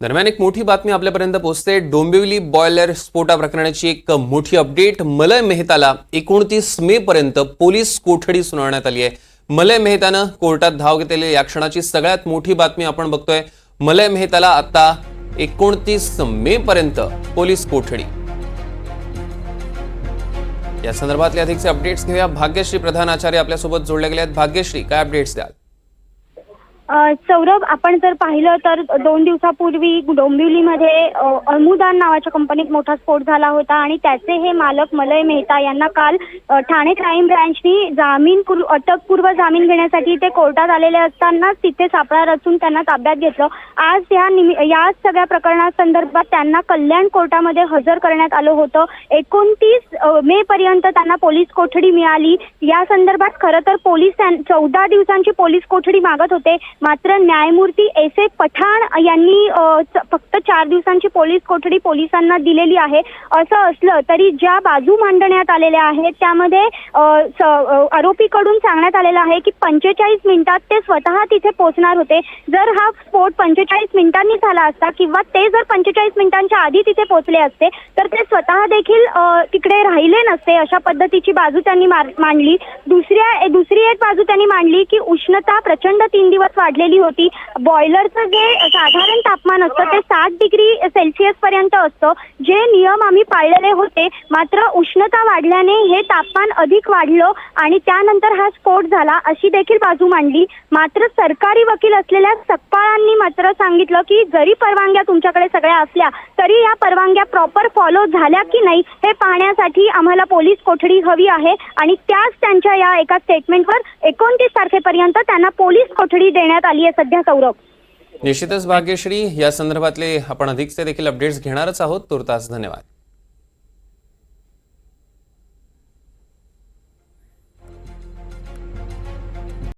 दरम्यान एक मोठी बातमी आपल्यापर्यंत पोहोचते. डोंबिवली बॉयलर स्फोटा प्रकरणाची एक मोठी अपडेट मलय मेहताला एकोणतीस मे पर्यंत पोलीस कोठडी सुनावण्यात आली आहे. मलय मेहतानं कोर्टात धाव घेतलेली या क्षणाची सगळ्यात मोठी बातमी आपण बघतोय. मलय मेहताला आता एकोणतीस मे पर्यंत पोलीस कोठडी. या संदर्भातले अधिकचे अपडेट्स घेऊया. भाग्यश्री प्रधान आचार्य आपल्यासोबत जोडले गेले आहेत. भाग्यश्री काय अपडेट्स द्याल? सौरभ आपण जर पाहिलं तर दोन दिवसापूर्वी डोंबिवलीमध्ये अनुदान नावाच्या कंपनीत मोठा स्फोट झाला होता आणि त्याचे हे मालक मलय मेहता यांना काल ठाणे क्राईम ब्रँचनी जामीन अटकपूर्व जामीन घेण्यासाठी ते कोर्टात आलेले असताना तिथे सापळा रचून त्यांना ताब्यात घेतलं. आज या निमि या सगळ्या प्रकरणासंदर्भात त्यांना कल्याण कोर्टामध्ये हजर करण्यात आलं होतं. एकोणतीस मे पर्यंत त्यांना पोलीस कोठडी मिळाली. या संदर्भात खरं तर पोलीस चौदा दिवसांची पोलीस कोठडी मागत होते. मात्र न्यायमूर्ती एस ए पठाण यांनी फक्त चार दिवसांची पोलीस कोठडी पोलिसांना दिलेली आहे. असं असलं तरी ज्या बाजू मांडण्यात आलेल्या आहेत त्यामध्ये आरोपीकडून सांगण्यात आलेलं आहे की पंचेचाळीस मिनिटात ते स्वतः तिथे पोहोचणार होते. जर हा स्फोट पंचेचाळीस मिनिटांनी झाला असता किंवा ते जर पंचेचाळीस मिनिटांच्या आधी तिथे पोहोचले असते तर ते स्वतः देखील तिकडे राहिले नसते अशा पद्धतीची बाजू त्यांनी मांडली. दुसऱ्या दुसरी एक बाजू त्यांनी मांडली की उष्णता प्रचंड तीन दिवस वाढलेली होती. बॉयलरचं जे साधारण तापमान असतं ते सात डिग्री सेल्सिअस पर्यंत असतं. जे नियम आम्ही पाळलेले होते मात्र उष्णता वाढल्याने हे तापमान अधिक वाढलं आणि त्यानंतर हा स्फोट झाला अशी देखील बाजू मांडली. मात्र सरकारी वकील असलेल्या सकपाळांनी मात्र सांगितलं की जरी परवानग्या तुमच्याकडे सगळ्या असल्या तरी या परवानग्या प्रॉपर फॉलो झाल्या की नाही हे पाहण्यासाठी आम्हाला पोलीस कोठडी हवी आहे आणि त्याच त्यांच्या या एका स्टेटमेंटवर एकोणतीस तारखेपर्यंत त्यांना पोलीस कोठडी देण्यात आली आहे सध्या सौरभ. निश्चितच भाग्यश्री या संदर्भातले आपण अधिकचे देखील अपडेट्स घेणारच आहोत. तुर्तास धन्यवाद.